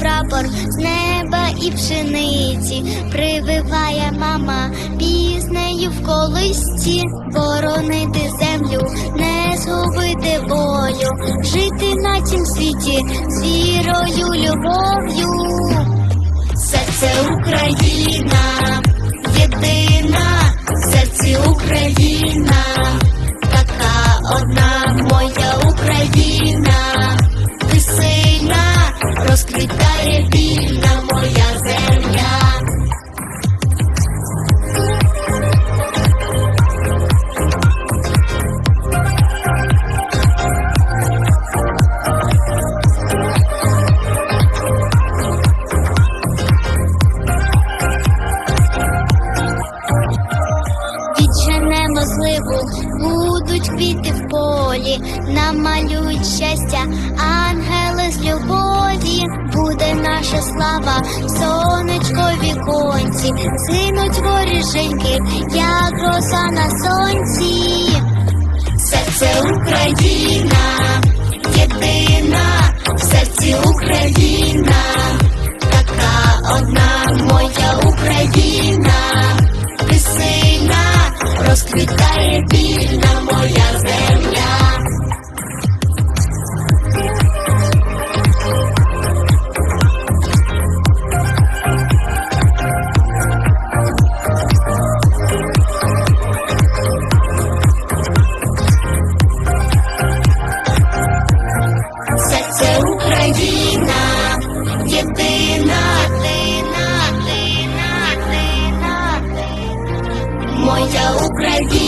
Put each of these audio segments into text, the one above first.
прапор з неба і пшениці, прививає мама піснею в колисці, боронити землю, не згубити волю, жити на цім світі з вірою, любов'ю. Серце Україна, єдина, в серці Україна, квіти в полі, намалюють щастя, ангели з любові, буде наша слава, сонечко віконці, згинуть воріженьки, як роса на сонці. Серце Україна, єдина, в серці Україна, така одна моя Україна, ти сильна, розквітає вільна моя земля. Серце Україна, єдина, єдина, єдина, єдина, моя Україна,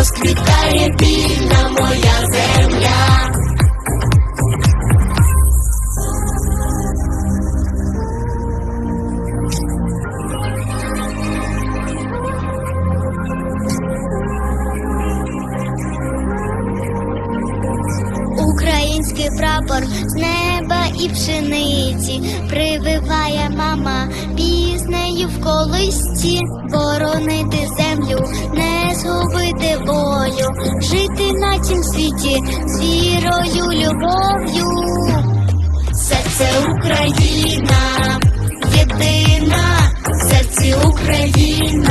розквітає вільна моя земля. Український прапор з неба і пшениці. Прививає мама піснею в колисці, боронити землю, не згубити волю, жити на цім світі з вірою, любов'ю. Серце Україна, єдина, серці Україна,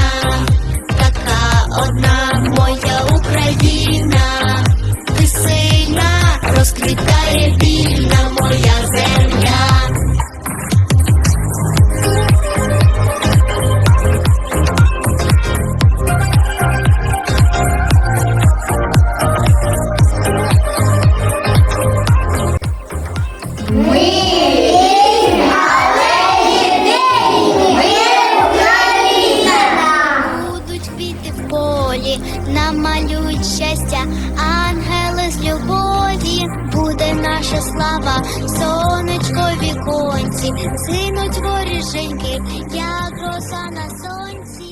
Намалюють щастя, ангели з любові, буде наша слава, сонечко віконці, синуть воріженьки, як роса на сонці.